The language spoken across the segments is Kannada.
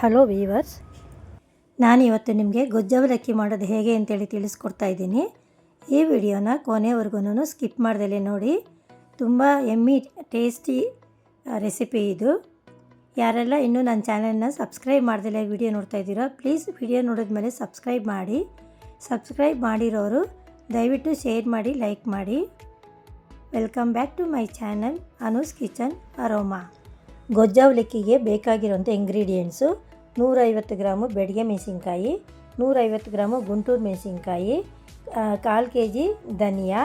ಹಲೋ ವೀವರ್ಸ್ ನಾನಿವತ್ತು ನಿಮಗೆ ಗೊಜ್ಜವಲಕ್ಕಿ ಮಾಡೋದು ಹೇಗೆ ಅಂತೇಳಿ ತಿಳಿಸ್ಕೊಡ್ತಾ ಇದ್ದೀನಿ. ಈ ವಿಡಿಯೋನ ಕೊನೆವರೆಗೂ ಸ್ಕಿಪ್ ಮಾಡ್ದಲೇ ನೋಡಿ. ತುಂಬ ಎಮ್ಮಿ, ಟೇಸ್ಟಿ ರೆಸಿಪಿ ಇದು. ಯಾರೆಲ್ಲ ಇನ್ನೂ ನನ್ನ ಚಾನಲ್ನ ಸಬ್ಸ್ಕ್ರೈಬ್ ಮಾಡ್ದಲೆ ವಿಡಿಯೋ ನೋಡ್ತಾ ಇದ್ದೀರೋ, ಪ್ಲೀಸ್ ವಿಡಿಯೋ ನೋಡಿದ ಮೇಲೆ ಸಬ್ಸ್ಕ್ರೈಬ್ ಮಾಡಿ. ಸಬ್ಸ್ಕ್ರೈಬ್ ಮಾಡಿರೋರು ದಯವಿಟ್ಟು ಶೇರ್ ಮಾಡಿ, ಲೈಕ್ ಮಾಡಿ. Welcome back to my channel, Anu's kitchen aroma. ಗೊಜ್ಜಾವಲಿಕ್ಕಿಗೆ ಬೇಕಾಗಿರೋಂಥ ಇಂಗ್ರೀಡಿಯೆಂಟ್ಸು ನೂರೈವತ್ತು ಗ್ರಾಮು ಬೆಡಗೆ ಮೆಣಸಿನ್ಕಾಯಿ, ನೂರೈವತ್ತು ಗ್ರಾಮು ಗುಂಟೂರು ಮೆಣಸಿನ್ಕಾಯಿ ಕಾಲು ಕೆ ಜಿ ಧನಿಯಾ,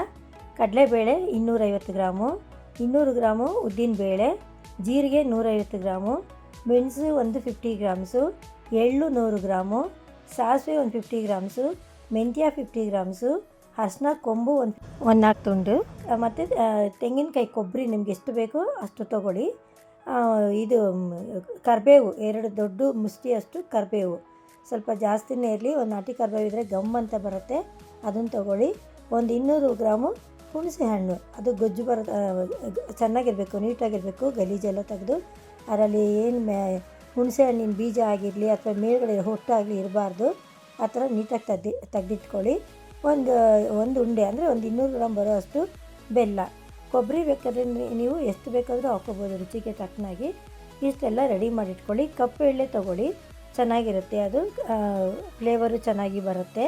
ಕಡಲೆಬೇಳೆ ಇನ್ನೂರೈವತ್ತು ಗ್ರಾಮು, ಇನ್ನೂರು ಗ್ರಾಮು ಉದ್ದಿನಬೇಳೆ, ಜೀರಿಗೆ ನೂರೈವತ್ತು ಗ್ರಾಮು, ಮೆಣಸು ಒಂದು ಫಿಫ್ಟಿ ಗ್ರಾಮ್ಸು, ಎಳ್ಳು ನೂರು ಗ್ರಾಮು, ಸಾಸಿವೆ ಒಂದು ಫಿಫ್ಟಿ ಗ್ರಾಮ್ಸು, ಮೆಂತ್ಯ ಫಿಫ್ಟಿ ಗ್ರಾಮ್ಸು ಅರ್ಶಿನ ಕೊಂಬು ಒಂದು ಒಂದು ನಾಲ್ಕು ತುಂಡು ಮತ್ತು ತೆಂಗಿನಕಾಯಿ ಕೊಬ್ಬರಿ ನಿಮ್ಗೆ ಎಷ್ಟು ಬೇಕೋ ಅಷ್ಟು ತೊಗೊಳ್ಳಿ. ಇದು ಕರಿಬೇವು, ಎರಡು ದೊಡ್ಡ ಮುಷ್ಟಿಯಷ್ಟು ಕರಿಬೇವು. ಸ್ವಲ್ಪ ಜಾಸ್ತಿನೇ ಇರಲಿ, ಒಂದು ನಾಟಿ ಕರಿಬೇವು ಇದ್ದರೆ ಗಮ್ ಅಂತ ಬರುತ್ತೆ. ಅದನ್ನು ತೊಗೊಳ್ಳಿ. ಒಂದು ಇನ್ನೂರು ಗ್ರಾಮು ಹುಣಸೆ ಹಣ್ಣು ಅದು ಗೊಜ್ಜು ಬರೋ ಚೆನ್ನಾಗಿರಬೇಕು, ನೀಟಾಗಿರಬೇಕು, ಗಲೀಜೆಲ್ಲ ತೆಗೆದು. ಅದರಲ್ಲಿ ಏನು ಮೇ ಹುಣಸೆ ಹಣ್ಣಿನ ಬೀಜ ಆಗಿರಲಿ ಅಥವಾ ಮೇಲುಗಡೆ ಹೊಟ್ಟಾಗಲಿ ಇರಬಾರ್ದು. ಆ ಥರ ನೀಟಾಗಿ ತೆಗ್ದು, ತೆಗೆದಿಟ್ಕೊಳ್ಳಿ. ಒಂದು ಒಂದು ಉಂಡೆ ಅಂದರೆ ಒಂದು ಇನ್ನೂರು ಗ್ರಾಮ್ ಬರೋ ಅಷ್ಟು ಬೆಲ್ಲ. ಕೊಬ್ಬರಿ ಬೇಕಾದ್ರೆ ನೀವು ಎಷ್ಟು ಬೇಕಾದರೂ ಹಾಕೋಬೋದು, ರುಚಿಗೆ ತಕ್ಕನಾಗಿ. ಇಷ್ಟೆಲ್ಲ ರೆಡಿ ಮಾಡಿಟ್ಕೊಳ್ಳಿ. ಕಪ್ಪು ಎಳ್ಳೆ ತೊಗೊಳ್ಳಿ. ಚೆನ್ನಾಗಿರುತ್ತೆ ಅದು. ಫ್ಲೇವರು ಚೆನ್ನಾಗಿ ಬರುತ್ತೆ.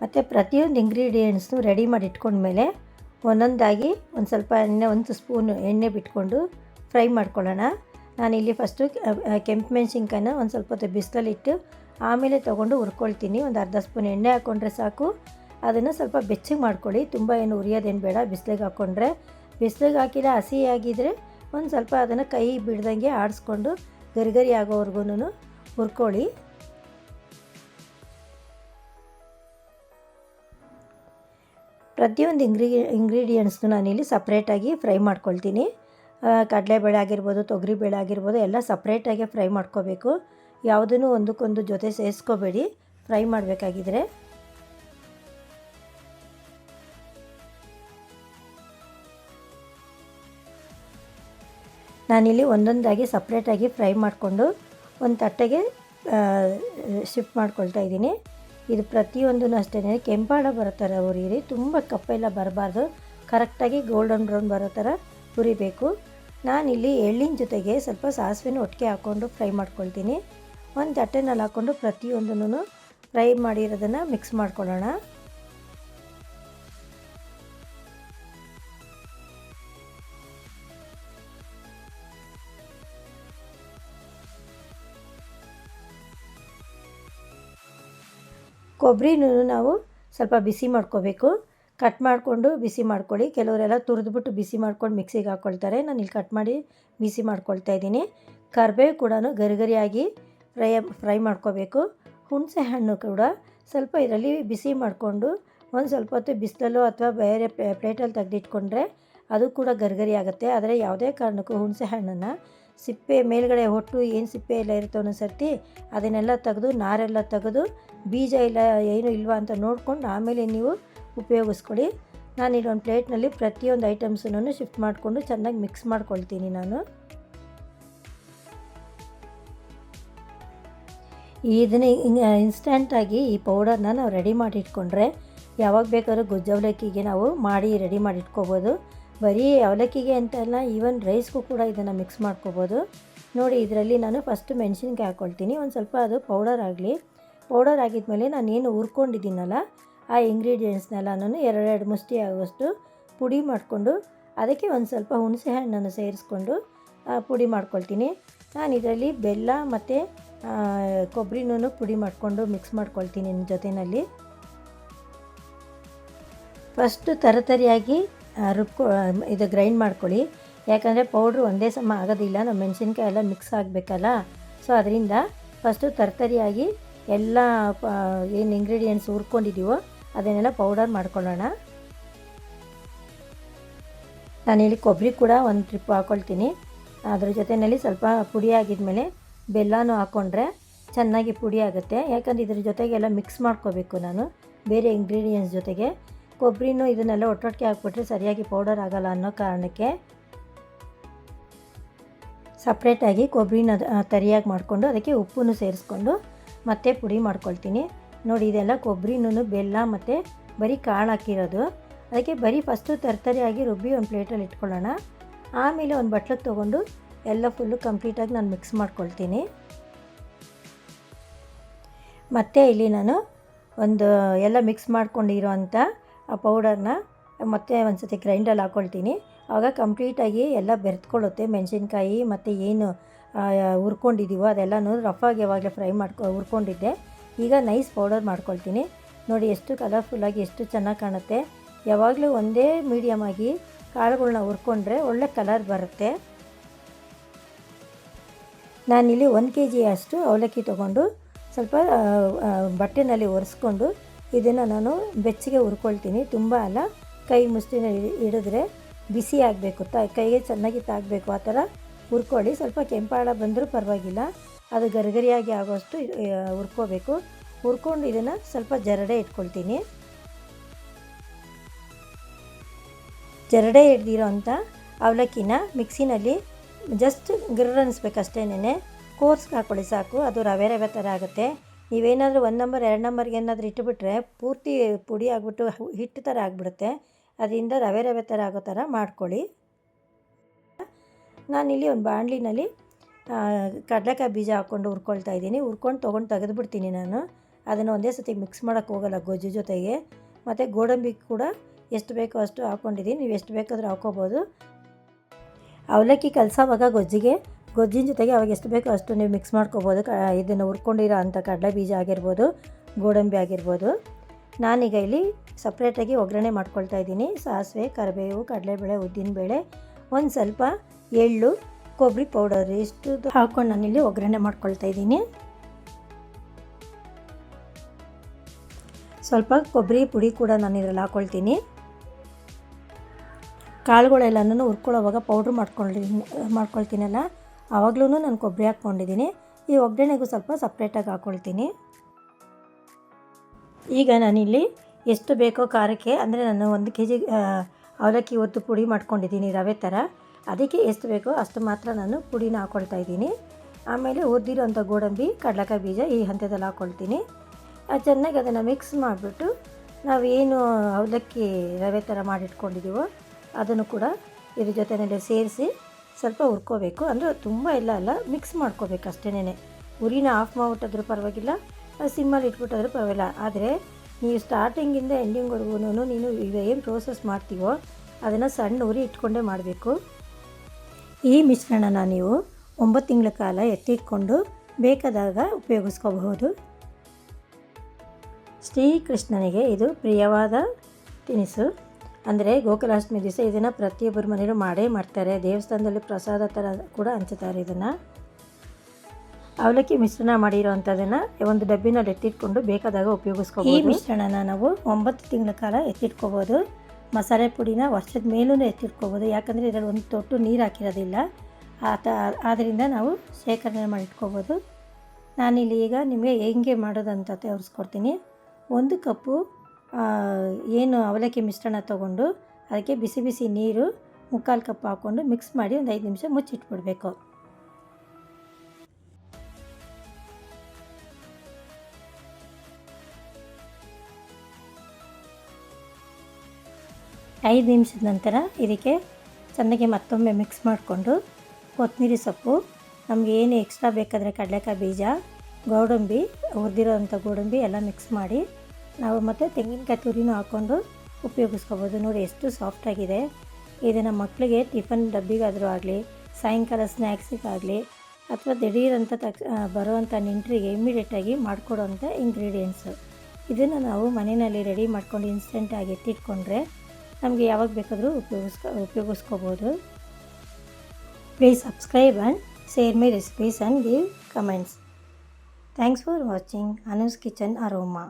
ಮತ್ತು ಪ್ರತಿಯೊಂದು ಇಂಗ್ರೀಡಿಯೆಂಟ್ಸ್ನು ರೆಡಿ ಮಾಡಿ ಇಟ್ಕೊಂಡ್ಮೇಲೆ ಒಂದೊಂದಾಗಿ ಒಂದು ಸ್ವಲ್ಪ ಎಣ್ಣೆ, ಒಂದು ಸ್ಪೂನು ಎಣ್ಣೆ ಬಿಟ್ಕೊಂಡು ಫ್ರೈ ಮಾಡ್ಕೊಳ್ಳೋಣ. ನಾನಿಲ್ಲಿ ಫಸ್ಟು ಕೆಂಪು ಮೆಣಸಿನ್ಕಾಯಿನ ಒಂದು ಸ್ವಲ್ಪ ಹೊತ್ತು ಬಿಸಿಲಲ್ಲಿಟ್ಟು ಆಮೇಲೆ ತೊಗೊಂಡು ಹುರ್ಕೊಳ್ತೀನಿ. ಒಂದು ಅರ್ಧ ಸ್ಪೂನ್ ಎಣ್ಣೆ ಹಾಕ್ಕೊಂಡ್ರೆ ಸಾಕು. ಅದನ್ನು ಸ್ವಲ್ಪ ಬೆಚ್ಚಗೆ ಮಾಡ್ಕೊಳ್ಳಿ. ತುಂಬ ಏನು ಉರಿಯೋದೇನು ಬೇಡ. ಬಿಸಿಲಿಗೆ ಹಾಕ್ಕೊಂಡ್ರೆ ಬಿಸಿಲಿಗೆ ಹಾಕಿಲ್ಲ ಹಸಿ ಆಗಿದ್ದರೆ ಒಂದು ಸ್ವಲ್ಪ ಅದನ್ನು ಕೈ ಬಿಡ್ದಂಗೆ ಆಡಿಸ್ಕೊಂಡು ಗರಿಗರಿ ಆಗೋವರೆಗೂ ಹುರ್ಕೊಳ್ಳಿ. ಪ್ರತಿಯೊಂದು ಇಂಗ್ರೀ ಇಂಗ್ರೀಡಿಯೆಂಟ್ಸ್ನು ನಾನಿಲ್ಲಿ ಸಪ್ರೇಟಾಗಿ ಫ್ರೈ ಮಾಡ್ಕೊಳ್ತೀನಿ. ಕಡಲೆಬೇಳೆ ಆಗಿರ್ಬೋದು, ತೊಗರಿಬೇಳೆ ಆಗಿರ್ಬೋದು, ಎಲ್ಲ ಸಪ್ರೇಟಾಗೆ ಫ್ರೈ ಮಾಡ್ಕೋಬೇಕು. ಯಾವುದನ್ನು ಒಂದಕ್ಕೊಂದು ಜೊತೆ ಸೇರಿಸ್ಕೋಬೇಡಿ. ಫ್ರೈ ಮಾಡಬೇಕಾಗಿದ್ರೆ. ನಾನಿಲ್ಲಿ ಒಂದೊಂದಾಗಿ ಸಪ್ರೇಟಾಗಿ ಫ್ರೈ ಮಾಡಿಕೊಂಡು ಒಂದು ತಟ್ಟೆಗೆ ಶಿಫ್ಟ್ ಮಾಡ್ಕೊಳ್ತಾ ಇದ್ದೀನಿ. ಇದು ಪ್ರತಿಯೊಂದೂ ಅಷ್ಟೇ ಕೆಂಪಾಡ ಬರೋ ಥರ ಹುರಿಯಿರಿ ತುಂಬ ಕಪ್ಪೆಲ್ಲ ಬರಬಾರ್ದು. ಕರೆಕ್ಟಾಗಿ ಗೋಲ್ಡನ್ ಬ್ರೌನ್ ಬರೋ ಥರ ಹುರಿಬೇಕು ನಾನಿಲ್ಲಿ ಎಳ್ಳಿನ ಜೊತೆಗೆ ಸ್ವಲ್ಪ ಸಾಸಿವೆನ ಒಟ್ಟಿಗೆ ಹಾಕ್ಕೊಂಡು ಫ್ರೈ ಮಾಡ್ಕೊಳ್ತೀನಿ. ಒಂದು ತಟ್ಟೆನಲ್ಲಿ ಹಾಕ್ಕೊಂಡು ಪ್ರತಿಯೊಂದನ್ನು ಫ್ರೈ ಮಾಡಿರೋದನ್ನು ಮಿಕ್ಸ್ ಮಾಡ್ಕೊಳ್ಳೋಣ. ಕೊಬ್ಬರಿನೂ ನಾವು ಸ್ವಲ್ಪ ಬಿಸಿ ಮಾಡ್ಕೋಬೇಕು. ಕಟ್ ಮಾಡಿಕೊಂಡು ಬಿಸಿ ಮಾಡ್ಕೊಳ್ಳಿ. ಕೆಲವರೆಲ್ಲ ತುರಿದ್ಬಿಟ್ಟು ಬಿಸಿ ಮಾಡ್ಕೊಂಡು ಮಿಕ್ಸಿಗೆ ಹಾಕ್ಕೊಳ್ತಾರೆ ನಾನು ಇಲ್ಲಿ ಕಟ್ ಮಾಡಿ ಬಿಸಿ ಮಾಡ್ಕೊಳ್ತಾ ಇದ್ದೀನಿ. ಕರಿಬೇವು ಕೂಡ ಗರಿಗರಿಯಾಗಿ ಫ್ರೈ ಫ್ರೈ ಮಾಡ್ಕೋಬೇಕು. ಹುಣಸೆ ಹಣ್ಣು ಕೂಡ ಸ್ವಲ್ಪ ಇದರಲ್ಲಿ ಬಿಸಿ ಮಾಡಿಕೊಂಡು ಒಂದು ಸ್ವಲ್ಪ ಹೊತ್ತು ಬಿಸಿಲಲ್ಲೋ ಅಥವಾ ಬೇರೆ ಪ್ಲೇಟಲ್ಲಿ ತೆಗೆದಿಟ್ಕೊಂಡ್ರೆ ಅದು ಕೂಡ ಗರಿಗರಿ ಆಗುತ್ತೆ. ಆದರೆ ಯಾವುದೇ ಕಾರಣಕ್ಕೂ ಹುಣಸೆ ಹಣ್ಣನ್ನು ಸಿಪ್ಪೆ ಮೇಲ್ಗಡೆ ಹೊಟ್ಟು ಏನು ಸಿಪ್ಪೆ ಎಲ್ಲ ಇರುತ್ತೆ ಒಂದೊಂದು ಸರ್ತಿ ಅದನ್ನೆಲ್ಲ ತೆಗೆದು ನಾರೆಲ್ಲ ತೆಗೆದು ಬೀಜ ಇಲ್ಲ, ಏನು ಇಲ್ವಾ ಅಂತ ನೋಡ್ಕೊಂಡು ಆಮೇಲೆ ನೀವು ಉಪಯೋಗಿಸ್ಕೊಳ್ಳಿ ನಾನು ಇಲ್ಲೊಂದು ಪ್ಲೇಟ್ನಲ್ಲಿ ಪ್ರತಿಯೊಂದು ಐಟಮ್ಸನ್ನು ಶಿಫ್ಟ್ ಮಾಡಿಕೊಂಡು ಚೆನ್ನಾಗಿ ಮಿಕ್ಸ್ ಮಾಡ್ಕೊಳ್ತೀನಿ ನಾನು. ಇದನ್ನೇ ಇನ್ಸ್ಟಂಟಾಗಿ ಈ ಪೌಡರ್ನ ನಾವು ರೆಡಿ ಮಾಡಿ ಇಟ್ಕೊಂಡ್ರೆ ಯಾವಾಗ ಬೇಕಾದ್ರೂ ಗೊಜ್ಜು ಅವಲಕ್ಕಿಗೆ ನಾವು ಮಾಡಿ ರೆಡಿ ಮಾಡಿ ಇಟ್ಕೋಬೋದು ಬರೀ ಅವಲಕ್ಕಿಗೆ ಅಂತ ಅಲ್ಲ ಈವನ್ ರೈಸ್ಗೂ ಕೂಡ ಇದನ್ನು ಮಿಕ್ಸ್ ಮಾಡ್ಕೋಬೋದು. ನೋಡಿ, ಇದರಲ್ಲಿ ನಾನು ಫಸ್ಟು ಮೆಣಸಿನ್ಕಾಯಿ ಹಾಕ್ಕೊಳ್ತೀನಿ ಒಂದು ಸ್ವಲ್ಪ ಅದು ಪೌಡರ್ ಆಗಲಿ. ಪೌಡರ್ ಆಗಿದ್ಮೇಲೆ ನಾನು ಏನು ಹುರ್ಕೊಂಡಿದ್ದೀನಲ್ಲ, ಆ ಇಂಗ್ರೀಡಿಯೆಂಟ್ಸ್ನೆಲ್ಲ ನಾನು ಎರಡೆರಡು ಮುಷ್ಟಿ ಆಗುವಷ್ಟು ಪುಡಿ ಮಾಡಿಕೊಂಡು, ಅದಕ್ಕೆ ಒಂದು ಸ್ವಲ್ಪ ಹುಣಸೆ ಹಣ್ಣನ್ನು ಸೇರಿಸ್ಕೊಂಡು ಪುಡಿ ಮಾಡ್ಕೊಳ್ತೀನಿ. ನಾನು ಇದರಲ್ಲಿ ಬೆಲ್ಲ ಮತ್ತು ಕೊಬ್ಬರಿನೂ ಪುಡಿ ಮಾಡಿಕೊಂಡು ಮಿಕ್ಸ್ ಮಾಡ್ಕೊಳ್ತೀನಿ ಜೊತೆಯಲ್ಲಿ ಫಸ್ಟು ತರತರಿಯಾಗಿ ರುಬ್ಕೊ ಇದು ಗ್ರೈಂಡ್ ಮಾಡ್ಕೊಳ್ಳಿ. ಯಾಕಂದರೆ ಪೌಡ್ರು ಒಂದೇ ಸಮ ಆಗೋದಿಲ್ಲ ನಮ್ಮ ಮೆಣಸಿನ್ಕಾಯಿ ಎಲ್ಲ ಮಿಕ್ಸ್ ಆಗಬೇಕಲ್ಲ. ಸೊ, ಅದರಿಂದ ಫಸ್ಟು ತರತರಿಯಾಗಿ ಎಲ್ಲ ಏನು ಇಂಗ್ರೀಡಿಯೆಂಟ್ಸ್ ಹುರ್ಕೊಂಡಿದ್ದೀವೋ ಅದನ್ನೆಲ್ಲ ಪೌಡರ್ ಮಾಡ್ಕೊಳ್ಳೋಣ. ನಾನು ಇಲ್ಲಿ ಕೊಬ್ಬರಿ ಕೂಡ ಒಂದು ಟ್ರಿಪ್ ಹಾಕ್ಕೊಳ್ತೀನಿ ಅದ್ರ ಜೊತೆಯಲ್ಲಿ ಸ್ವಲ್ಪ ಪುಡಿ ಆಗಿದ್ಮೇಲೆ ಬೆಲ್ಲನೂ ಹಾಕ್ಕೊಂಡ್ರೆ ಚೆನ್ನಾಗಿ ಪುಡಿ ಆಗುತ್ತೆ. ಯಾಕಂದ್ರೆ ಇದ್ರ ಜೊತೆಗೆಲ್ಲ ಮಿಕ್ಸ್ ಮಾಡ್ಕೋಬೇಕು ನಾನು, ಬೇರೆ ಇಂಗ್ರೀಡಿಯೆಂಟ್ಸ್ ಜೊತೆಗೆ. ಕೊಬ್ಬರಿನೂ ಇದನ್ನೆಲ್ಲ ಒಟ್ಟೊಟ್ಟಿಗೆ ಹಾಕ್ಬಿಟ್ರೆ ಸರಿಯಾಗಿ ಪೌಡರ್ ಆಗೋಲ್ಲ ಅನ್ನೋ ಕಾರಣಕ್ಕೆ ಸಪ್ರೇಟಾಗಿ ಕೊಬ್ಬರಿನ ತರಿಯಾಗಿ ಮಾಡಿಕೊಂಡು ಅದಕ್ಕೆ ಉಪ್ಪನ್ನು ಸೇರಿಸ್ಕೊಂಡು ಮತ್ತೆ ಪುಡಿ ಮಾಡ್ಕೊಳ್ತೀನಿ. ನೋಡಿ, ಇದೆಲ್ಲ ಕೊಬ್ಬರಿನೂ ಬೆಲ್ಲ ಮತ್ತು ಬರೀ ಕಾಳು ಹಾಕಿರೋದು. ಅದಕ್ಕೆ ಬರೀ ಫಸ್ಟು ತರ್ತರಿಯಾಗಿ ರುಬ್ಬಿ ಒಂದು ಪ್ಲೇಟಲ್ಲಿ ಇಟ್ಕೊಳ್ಳೋಣ. ಆಮೇಲೆ ಒಂದು ಬಟ್ಲಿಗೆ ತೊಗೊಂಡು ಎಲ್ಲ ಫುಲ್ಲು ಕಂಪ್ಲೀಟಾಗಿ ನಾನು ಮಿಕ್ಸ್ ಮಾಡ್ಕೊಳ್ತೀನಿ. ಮತ್ತು ಇಲ್ಲಿ ನಾನು ಒಂದು ಎಲ್ಲ ಮಿಕ್ಸ್ ಮಾಡ್ಕೊಂಡಿರೋ ಅಂಥ ಆ ಪೌಡರ್ನ ಮತ್ತೆ ಒಂದು ಸತಿ ಗ್ರೈಂಡಲ್ಲಿ ಹಾಕ್ಕೊಳ್ತೀನಿ ಆವಾಗ ಕಂಪ್ಲೀಟಾಗಿ ಎಲ್ಲ ಬೆರೆತ್ಕೊಳ್ಳುತ್ತೆ ಮೆಣಸಿನ್ಕಾಯಿ ಮತ್ತು ಏನು ಹುರ್ಕೊಂಡಿದ್ದೀವೋ ಅದೆಲ್ಲನೂ ರಫಾಗಿ ಯಾವಾಗಲೇ ಫ್ರೈ ಮಾಡ್ಕೊ, ಹುರ್ಕೊಂಡಿದ್ದೆ. ಈಗ ನೈಸ್ ಪೌಡರ್ ಮಾಡ್ಕೊಳ್ತೀನಿ. ನೋಡಿ ಎಷ್ಟು ಕಲರ್ಫುಲ್ಲಾಗಿ ಎಷ್ಟು ಚೆನ್ನಾಗಿ ಕಾಣುತ್ತೆ. ಯಾವಾಗಲೂ ಒಂದೇ ಮೀಡಿಯಮ್ ಆಗಿ ಕಾಳುಗಳ್ನ ಹುರ್ಕೊಂಡ್ರೆ ಒಳ್ಳೆ ಕಲರ್ ಬರುತ್ತೆ. ನಾನಿಲ್ಲಿ ಒಂದು ಕೆ ಜಿಯಷ್ಟು ಅವಲಕ್ಕಿ ತೊಗೊಂಡು ಸ್ವಲ್ಪ ಬಟ್ಟೆನಲ್ಲಿ ಒರೆಸ್ಕೊಂಡು ಇದನ್ನು ನಾನು ಬೆಚ್ಚಗೆ ಹುರ್ಕೊಳ್ತೀನಿ. ತುಂಬ ಅಲ್ಲ, ಕೈ ಮುಷ್ಟಿನ ಹಿಡಿದ್ರೆ ಬಿಸಿ ಆಗಬೇಕು ತ, ಕೈಗೆ ಚೆನ್ನಾಗಿ ತಾಗಬೇಕು ಆ ಥರ ಹುರ್ಕೊಳ್ಳಿ. ಸ್ವಲ್ಪ ಕೆಂಪಾಳ ಬಂದರೂ ಪರವಾಗಿಲ್ಲ. ಅದು ಗರಿಗರಿಯಾಗಿ ಆಗೋಷ್ಟು ಹುರ್ಕೋಬೇಕು. ಹುರ್ಕೊಂಡು ಇದನ್ನು ಸ್ವಲ್ಪ ಜರಡೆ ಇಟ್ಕೊಳ್ತೀನಿ. ಜರಡೆ ಹಿಡ್ದಿರೋ ಅಂಥ ಅವಲಕ್ಕಿನ ಮಿಕ್ಸಿನಲ್ಲಿ ಜಸ್ಟ್ ಗಿರ್ರ ಅನ್ನಿಸ್ಬೇಕಷ್ಟೇನೆ ಕೋರ್ಸ್ಗೆ ಹಾಕ್ಕೊಳ್ಳಿ ಸಾಕು. ಅದು ರವೆ ರವೆ ಥರ ಆಗುತ್ತೆ. ನೀವೇನಾದರೂ ಒಂದು ನಂಬರ್, ಎರಡು ನಂಬರ್ಗೆ ಏನಾದರೂ ಇಟ್ಟುಬಿಟ್ರೆ ಪೂರ್ತಿ ಪುಡಿ ಆಗಿಬಿಟ್ಟು ಹಿಟ್ಟು ಥರ ಆಗಿಬಿಡುತ್ತೆ. ಅದರಿಂದ ರವೆ ರವೆ ಥರ ಆಗೋ ಥರ ಮಾಡ್ಕೊಳ್ಳಿ. ನಾನಿಲ್ಲಿ ಒಂದು ಬಾಣಲಿನಲ್ಲಿ ಕಡಲೆಕಾಯಿ ಬೀಜ ಹಾಕ್ಕೊಂಡು ಹುರ್ಕೊಳ್ತಾ ಇದ್ದೀನಿ. ಹುರ್ಕೊಂಡು ತೊಗೊಂಡು ತೆಗೆದುಬಿಡ್ತೀನಿ ನಾನು. ಅದನ್ನು ಒಂದೇ ಸತಿ ಮಿಕ್ಸ್ ಮಾಡೋಕ್ಕೆ ಹೋಗಲ್ಲ ಗೊಜ್ಜು ಜೊತೆಗೆ. ಮತ್ತು ಗೋಡಂಬಿ ಕೂಡ ಎಷ್ಟು ಬೇಕೋ ಅಷ್ಟು ಹಾಕ್ಕೊಂಡಿದ್ದೀನಿ ನೀವು ಎಷ್ಟು ಬೇಕಾದರೂ ಹಾಕ್ಕೋಬೋದು. ಅವಲಕ್ಕಿ ಕಲಸೋವಾಗ ಗೊಜ್ಜಿಗೆ, ಗೊಜ್ಜಿನ ಜೊತೆಗೆ ಅವಾಗ ಎಷ್ಟು ಬೇಕೋ ಅಷ್ಟು ನೀವು ಮಿಕ್ಸ್ ಮಾಡ್ಕೋಬೋದು. ಕ, ಇದನ್ನು ಹುರ್ಕೊಂಡಿರೋ ಅಂಥ ಕಡಲೆ ಬೀಜ ಆಗಿರ್ಬೋದು, ಗೋಡಂಬಿ ಆಗಿರ್ಬೋದು. ನಾನೀಗ ಇಲ್ಲಿ ಸಪ್ರೇಟಾಗಿ ಒಗ್ಗರಣೆ ಮಾಡ್ಕೊಳ್ತಾ ಇದ್ದೀನಿ. ಸಾಸಿವೆ, ಕರಿಬೇವು, ಕಡಲೆಬೇಳೆ, ಉದ್ದಿನಬೇಳೆ ಒಂದು ಸ್ವಲ್ಪ ಎಳ್ಳು ಕೊಬ್ಬರಿ ಪೌಡರ್ ಇಷ್ಟು ಹಾಕ್ಕೊಂಡು ನಾನಿಲ್ಲಿ ಒಗ್ಗರಣೆ ಮಾಡ್ಕೊಳ್ತಾ ಇದ್ದೀನಿ. ಸ್ವಲ್ಪ ಕೊಬ್ಬರಿ ಪುಡಿ ಕೂಡ ನಾನು ಇದರಲ್ಲಿ ಹಾಕ್ಕೊಳ್ತೀನಿ ಕಾಳುಗಳೆಲ್ಲನೂ ಹುರ್ಕೊಳ್ಳೋವಾಗ ಪೌಡ್ರ್ ಮಾಡ್ಕೊಳ್ಳಿ ಮಾಡ್ಕೊಳ್ತೀನಲ್ಲ ಆವಾಗಲೂ ನಾನು ಕೊಬ್ಬರಿ ಹಾಕ್ಕೊಂಡಿದ್ದೀನಿ. ಈ ಒಗ್ಗರಣೆಗೂ ಸ್ವಲ್ಪ ಸಪ್ರೇಟಾಗಿ ಹಾಕ್ಕೊಳ್ತೀನಿ ಈಗ ನಾನಿಲ್ಲಿ ಎಷ್ಟು ಬೇಕೋ ಖಾರಕ್ಕೆ, ಅಂದರೆ ನಾನು ಒಂದು ಕೆ ಜಿ ಅವಲಕ್ಕಿ ಹೊತ್ತು ಪುಡಿ ಮಾಡ್ಕೊಂಡಿದ್ದೀನಿ ರವೆ ಥರ. ಅದಕ್ಕೆ ಎಷ್ಟು ಬೇಕೋ ಅಷ್ಟು ಮಾತ್ರ ನಾನು ಪುಡಿನ ಹಾಕ್ಕೊಳ್ತಾ ಇದ್ದೀನಿ. ಆಮೇಲೆ ಉದ್ದಿರೋಂಥ ಗೋಡಂಬಿ, ಕಡಲೆಕಾಯಿ ಬೀಜ ಈ ಹಂತದಲ್ಲಿ ಹಾಕ್ಕೊಳ್ತೀನಿ ಚೆನ್ನಾಗಿ ಅದನ್ನು ಮಿಕ್ಸ್ ಮಾಡಿಬಿಟ್ಟು ನಾವೇನು ಅವಲಕ್ಕಿ ರವೆ ಥರ ಮಾಡಿಟ್ಕೊಂಡಿದ್ದೀವೋ ಅದನ್ನು ಕೂಡ ಇದ್ರ ಜೊತೆಯಲ್ಲಿ ಸೇರಿಸಿ ಸ್ವಲ್ಪ ಹುರ್ಕೋಬೇಕು. ಅಂದರೆ ತುಂಬ ಇಲ್ಲ ಅಲ್ಲ, ಮಿಕ್ಸ್ ಮಾಡ್ಕೋಬೇಕು ಅಷ್ಟೇನೆ ಉರಿನ ಆಫ್ ಮಾಡಿಬಿಟ್ಟಾದ್ರೂ ಪರವಾಗಿಲ್ಲ, ಸಿಮ್ಮಲ್ಲಿ ಇಟ್ಬಿಟ್ಟಾದ್ರೂ ಪರವಾಗಿಲ್ಲ. ಆದರೆ ನೀವು ಸ್ಟಾರ್ಟಿಂಗಿಂದ ಎಂಡಿಂಗ್ವರೆಗೂ ನೀನು ಏನು ಪ್ರೋಸೆಸ್ ಮಾಡ್ತೀವೋ ಅದನ್ನು ಸಣ್ಣ ಉರಿ ಇಟ್ಕೊಂಡೇ ಮಾಡಬೇಕು. ಈ ಮಿಶ್ರಣನ ನೀವು ಒಂಬತ್ತು ತಿಂಗಳ ಕಾಲ ಎತ್ತಿಟ್ಕೊಂಡು ಬೇಕಾದಾಗ ಉಪಯೋಗಿಸ್ಕೋಬಹುದು. ಶ್ರೀಕೃಷ್ಣನಿಗೆ ಇದು ಪ್ರಿಯವಾದ ತಿನಿಸು. ಅಂದರೆ ಗೋಕುಲಾಷ್ಟಮಿ ದಿವಸ ಇದನ್ನು ಪ್ರತಿಯೊಬ್ಬರ ಮನೆಯಲ್ಲೂ ಮಾಡೇ ಮಾಡ್ತಾರೆ. ದೇವಸ್ಥಾನದಲ್ಲಿ ಪ್ರಸಾದ ಥರ ಕೂಡ ಹಂಚುತ್ತಾರೆ ಇದನ್ನು. ಅವಲಕ್ಕಿ ಮಿಶ್ರಣ ಮಾಡಿರೋವಂಥದ್ದನ್ನು ಒಂದು ಡಬ್ಬಿನಲ್ಲಿ ಎತ್ತಿಟ್ಕೊಂಡು ಬೇಕಾದಾಗ ಉಪಯೋಗಿಸ್ಕೋಬೋದು. ಈ ಮಿಶ್ರಣನ ನಾವು ಒಂಬತ್ತು ತಿಂಗಳ ಕಾಲ ಎತ್ತಿಟ್ಕೋಬೋದು. ಮಸಾಲೆ ಪುಡಿನ ವರ್ಷದ ಮೇಲೂ ಎತ್ತಿಟ್ಕೋಬೋದು. ಯಾಕಂದರೆ ಇದರಲ್ಲಿ ಒಂದು ತೊಟ್ಟು ನೀರು ಹಾಕಿರೋದಿಲ್ಲ. ಆತ ಆದ್ದರಿಂದ ನಾವು ಶೇಖರಣೆ ಮಾಡಿಟ್ಕೋಬೋದು. ನಾನಿಲ್ಲಿ ಈಗ ನಿಮಗೆ ಹೆಂಗೆ ಮಾಡೋದಂತ ತೋರಿಸ್ಕೊಡ್ತೀನಿ. ಒಂದು ಕಪ್ಪು ಏನು ಅವಲಕ್ಕಿ ಮಿಶ್ರಣ ತೊಗೊಂಡು ಅದಕ್ಕೆ ಬಿಸಿ ಬಿಸಿ ನೀರು ಮುಕ್ಕಾಲು ಕಪ್ ಹಾಕ್ಕೊಂಡು ಮಿಕ್ಸ್ ಮಾಡಿ ಒಂದು ಐದು ನಿಮಿಷ ಮುಚ್ಚಿಟ್ಬಿಡ್ಬೇಕು. ಐದು ನಿಮಿಷದ ನಂತರ ಇದಕ್ಕೆ ಚೆನ್ನಾಗಿ ಮತ್ತೊಮ್ಮೆ ಮಿಕ್ಸ್ ಮಾಡಿಕೊಂಡು ಕೊತ್ತಂಬರಿ ಸೊಪ್ಪು, ನಮಗೆ ಏನು ಎಕ್ಸ್ಟ್ರಾ ಬೇಕಾದರೆ ಕಡಲೆಕಾಯಿ ಬೀಜ, ಗೋಡಂಬಿ, ಹುರಿದಿರೋಂಥ ಗೋಡಂಬಿ ಎಲ್ಲ ಮಿಕ್ಸ್ ಮಾಡಿ ನಾವು ಮತ್ತು ತೆಂಗಿನಕಾಯಿ ತುರಿನೂ ಹಾಕ್ಕೊಂಡು ಉಪಯೋಗಿಸ್ಕೋಬೋದು. ನೋಡಿ ಎಷ್ಟು ಸಾಫ್ಟಾಗಿದೆ ಇದನ್ನು ಮಕ್ಕಳಿಗೆ ಟಿಫನ್ ಡಬ್ಬಿಗಾದರೂ ಆಗಲಿ, ಸಾಯಂಕಾಲ ಸ್ನ್ಯಾಕ್ಸಿಗಾಗಲಿ ಅಥವಾ ದಿಢೀರಂಥ ತಕ್ಷ ಬರುವಂಥ ನೆಂಟರಿಗೆ ಇಮ್ಮಿಡಿಯೇಟಾಗಿ ಮಾಡಿಕೊಡೋಂಥ ಇಂಗ್ರೀಡಿಯೆಂಟ್ಸು ಇದನ್ನು ನಾವು ಮನೆಯಲ್ಲಿ ರೆಡಿ ಮಾಡ್ಕೊಂಡು ಇನ್ಸ್ಟೆಂಟಾಗಿ ಎತ್ತಿಟ್ಕೊಂಡ್ರೆ ನಮಗೆ ಯಾವಾಗ ಬೇಕಾದರೂ ಉಪಯೋಗಿಸ್ಕೊ, ಉಪಯೋಗಿಸ್ಕೋಬೋದು. Please subscribe and share my recipes and give comments thanks for watching Anu's kitchen aroma